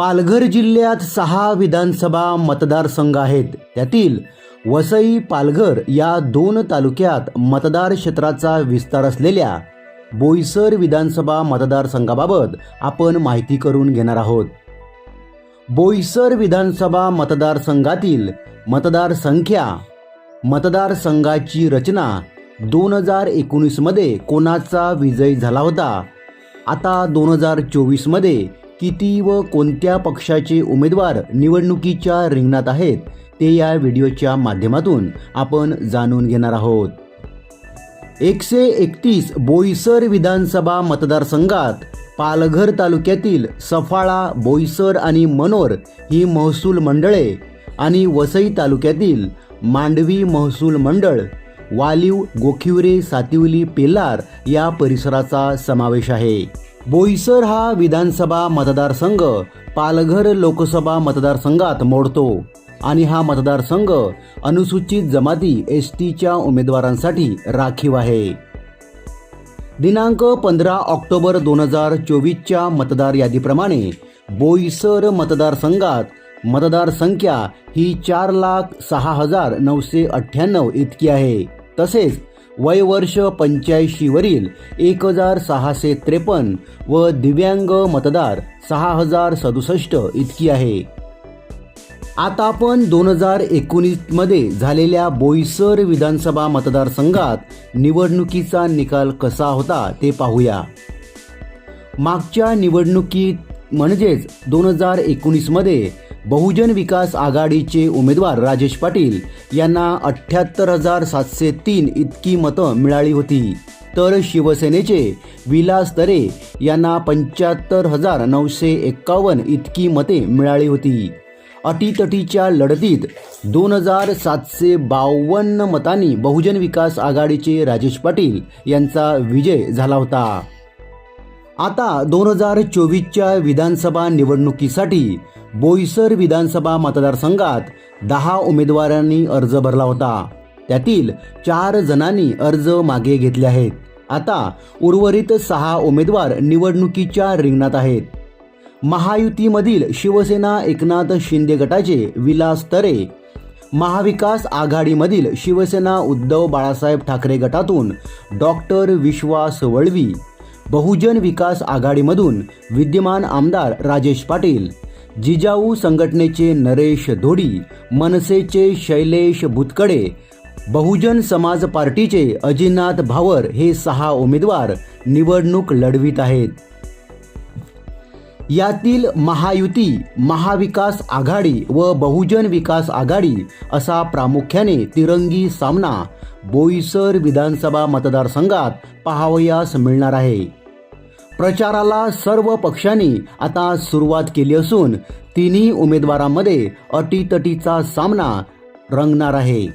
पालघर जिल्ह्यात सहा विधानसभा मतदारसंघ आहेत. त्यातील वसई पालघर या दोन तालुक्यात मतदार क्षेत्राचा विस्तार असलेल्या बोईसर विधानसभा मतदारसंघाबाबत आपण माहिती करून घेणार आहोत. बोईसर विधानसभा मतदारसंघातील मतदार संख्या मतदारसंघाची रचना दोन हजार एकोणीसमध्ये कोणाचा विजय झाला होता? आता दोन हजार चोवीसमध्ये किती व कोणत्या पक्षाचे उमेदवार निवडणुकीच्या रिंगणात आहेत ते या व्हिडिओच्या माध्यमातून आपण जाणून घेणार आहोत. एकशे एकतीस बोईसर विधानसभा मतदारसंघात पालघर तालुक्यातील सफाळा बोईसर आणि मनोर ही महसूल मंडळे आणि वसई तालुक्यातील मांडवी महसूल मंडळ वालीव गोखिवरे सातिवली पेलार या परिसराचा समावेश आहे. बोईसर हा विधानसभा मतदारसंघ पालघर लोकसभा मतदारसंघात मोडतो. आणि हा मतदारसंघ अनुसूचित जमाती एस टीच्या उमेदवारांसाठी राखीव आहे. दिनांक पंधरा ऑक्टोबर दोन हजार चोवीसच्या मतदार यादीप्रमाणे बोईसर मतदारसंघात मतदार संख्या ही चार लाख सहा हजार नऊशे अठ्ठ्याण्णव इतकी आहे. तसेच वयवर्ष पंच्याऐंशी वरील एक हजार सहाशे त्रेपन्न व दिव्यांग मतदार सहा हजार सदुसष्ट इतकी आहे. आता आपण दोन हजार एकोणीसमध्ये झालेल्या बोईसर विधानसभा मतदारसंघात निवडणुकीचा निकाल कसा होता ते पाहूया. मागच्या निवडणुकीत म्हणजेच दोन हजार एकोणीसमध्ये बहुजन विकास आघाडीचे उमेदवार राजेश पाटील यांना अठ्ठ्याहत्तर हजार सातशे तीन इतकी मतं मिळाली होती. तर शिवसेनेचे विलास तरे यांना पंच्याहत्तर हजार नऊशे एक्कावन्न इतकी मते मिळाली होती. अटीतटीच्या लढतीत दोन हजार सातशे बावन्न मतांनी बहुजन विकास आघाडीचे राजेश पाटील यांचा विजय झाला होता. आता दोन हजार चोवीसच्या विधानसभा निवडणुकीसाठी बोईसर विधानसभा मतदारसंघात दहा उमेदवारांनी अर्ज भरला होता. त्यातील चार जणांनी अर्ज मागे घेतले आहेत. आता उर्वरित सहा उमेदवार निवडणुकीच्या रिंगणात आहेत. महायुतीमधील शिवसेना एकनाथ शिंदे गटाचे विलास तरे महाविकास आघाडीमधील शिवसेना उद्धव बाळासाहेब ठाकरे गटातून डॉक्टर विश्वास वळवी बहुजन विकास आघाडीमधून विद्यमान आमदार राजेश पाटील जिजाऊ संघटनेचे नरेश धोडी मनसेचे शैलेश भुतकडे बहुजन समाज पार्टीचे अजिनाथ भावर हे सहा उमेदवार निवडणूक लढवित आहेत. यातील महायुती महाविकास आघाडी व बहुजन विकास आघाडी असा प्रामुख्याने तिरंगी सामना बोईसर विधानसभा मतदारसंघात पाहावयास मिळणार आहे. प्रचाराला सर्व पक्षांनी आता सुरुवात केली असून तिन्ही उमेदवारांमध्ये अटीतटीचा सामना रंगणार आहे.